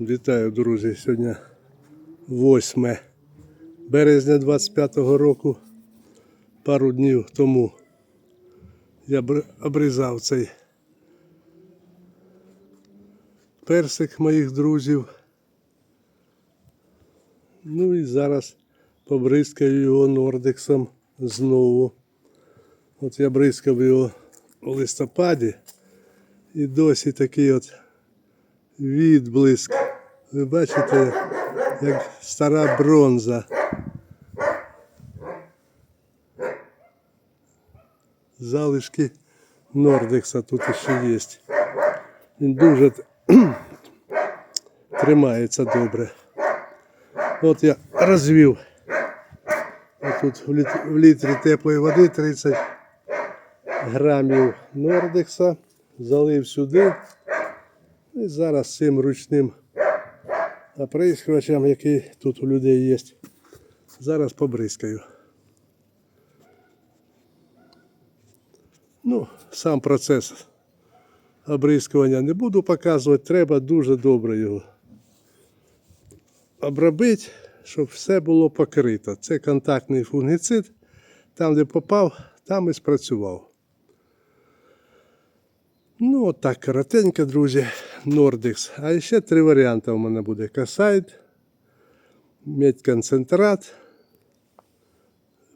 Вітаю, друзі. Сьогодні 8 березня 25-го року. Пару днів тому я обрізав цей персик моїх друзів. Ну і зараз побризкаю його нордексом знову. От я бризкав його у листопаді і досі такий от відблиск. Ви бачите, як стара бронза. Залишки Нордекса тут ще є. Він дуже тримається добре. От я розвів. Тут в літрі теплої води 30 грамів Нордекса. Залив сюди. І зараз цим ручним оприскувачем, який тут у людей є, зараз побризкаю. Ну, сам процес обрискування не буду показувати, треба дуже добре його обробити, щоб все було покрито. Це контактний фунгіцид. Там, де попав, там і спрацював. Ну, от так коротенько, друзі, Нордекс. А ще три варіанти у мене буде. Касайт, медконцентрат,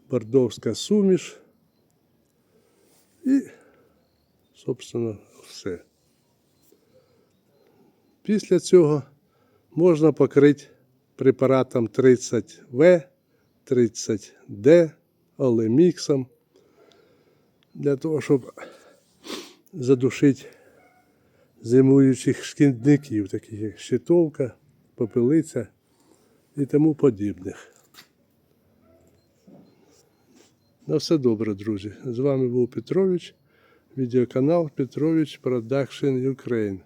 бордовська суміш і, собственно, все. Після цього можна покрити препаратом 30В, 30D, олеміксом, для того, щоб задушити зимуючих шкідників, таких як щитовка, попелиця і тому подібних. На все добре, друзі. З вами був Петрович, відеоканал Петрович Production Ukraine.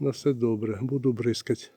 На все добре, буду бризкати.